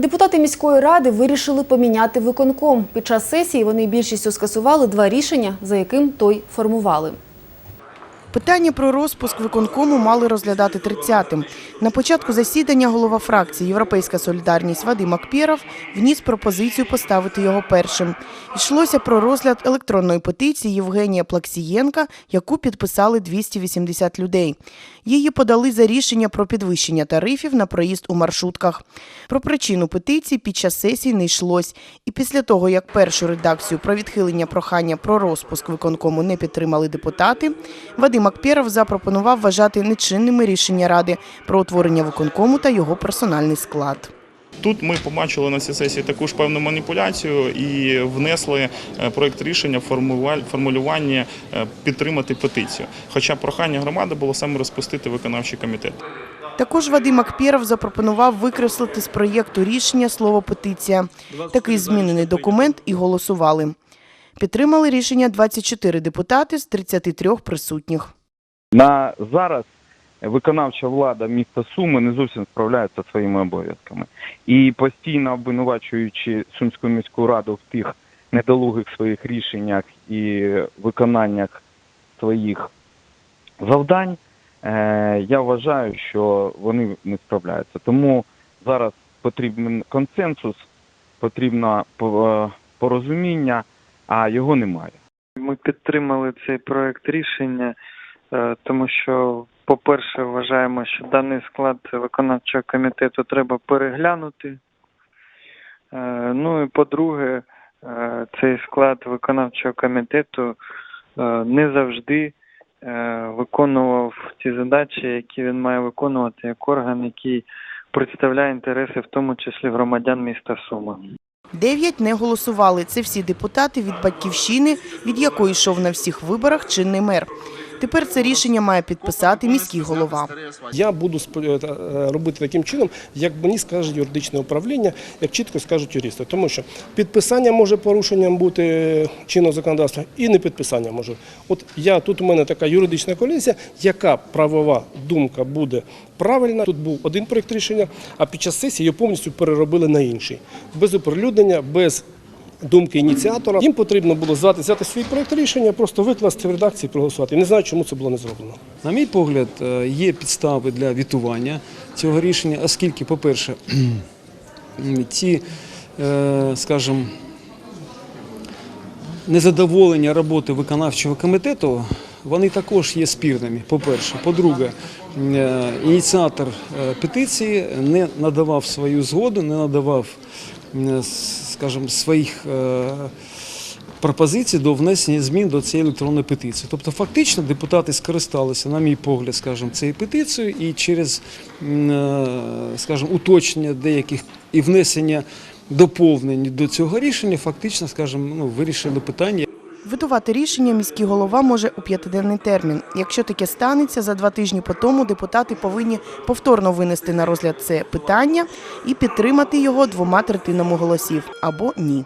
Депутати міської ради вирішили поміняти виконком. Під час сесії вони більшістю скасували два рішення, за яким той формували. Питання про розпуск виконкому мали розглядати 30-тим. На початку засідання голова фракції Європейська солідарність Вадим Акпєров вніс пропозицію поставити його першим. Йшлося про розгляд електронної петиції Євгенія Плаксієнка, яку підписали 280 людей. Її подали за рішення про підвищення тарифів на проїзд у маршрутках. Про причину петиції під час сесії не йшлось. І після того, як першу редакцію про відхилення прохання про розпуск виконкому не підтримали депутати, Вадим Акпєров запропонував вважати нечинними рішення Ради про утворення виконкому та його персональний склад. Тут ми побачили на цій сесії таку ж певну маніпуляцію і внесли е, проект рішення формулювання е, підтримати петицію. Хоча прохання громади було саме розпустити виконавчий комітет. Також Вадим Акпєров запропонував викреслити з проєкту рішення слово петиція. Такий змінений документ і голосували. Підтримали рішення 24 депутати з 33 присутніх. На зараз виконавча влада міста Суми не зовсім справляється своїми обов'язками. І постійно обвинувачуючи Сумську міську раду в тих недолугих своїх рішеннях і виконаннях своїх завдань, е, я вважаю, що вони не справляються. Тому зараз потрібен консенсус, потрібно порозуміння, а його немає. Ми підтримали цей проект рішення, е, тому що, по-перше, вважаємо, що даний склад виконавчого комітету треба переглянути. Е, Ну і по-друге, е, цей склад виконавчого комітету е, не завжди е, виконував ті задачі, які він має виконувати як орган, який представляє інтереси, в тому числі громадян міста Суми. Дев'ять не голосували. Це всі депутати від батьківщини, від якої йшов на всіх виборах чинний мер. Тепер це рішення має підписати міський голова. Я буду е, робити таким чином, як мені скаже юридичне управління, як чітко скажуть юристи. Тому що підписання може порушенням бути чинного законодавства і не підписання може. От я тут у мене така юридична колізія, яка правова думка буде правильна. Тут був один проєкт рішення, а під час сесії його повністю переробили на інший. Без оприлюднення, без думки ініціатора. Їм потрібно було взяти, взяти свій проєкт рішення, просто викласти в редакції і проголосувати. Не знаю, чому це було не зроблено. На мій погляд, е, є підстави для вітування цього рішення, оскільки, по-перше, ті, е, скажімо, незадоволення роботи виконавчого комітету, вони також є спірними. По-перше, по-друге, е, ініціатор петиції не надавав свою згоду, не надавав, скажімо, своїх. е, пропозицій до внесення змін до цієї електронної петиції. Тобто, фактично, депутати скористалися, на мій погляд, скажімо, цією петицією і через, е, скажімо, уточнення деяких і внесення доповнень до цього рішення, фактично, скажімо, ну, вирішили питання. Витувати рішення міський голова може у п'ятиденний термін. Якщо таке станеться, за два тижні по тому депутати повинні повторно винести на розгляд це питання і підтримати його двома третинами голосів або ні.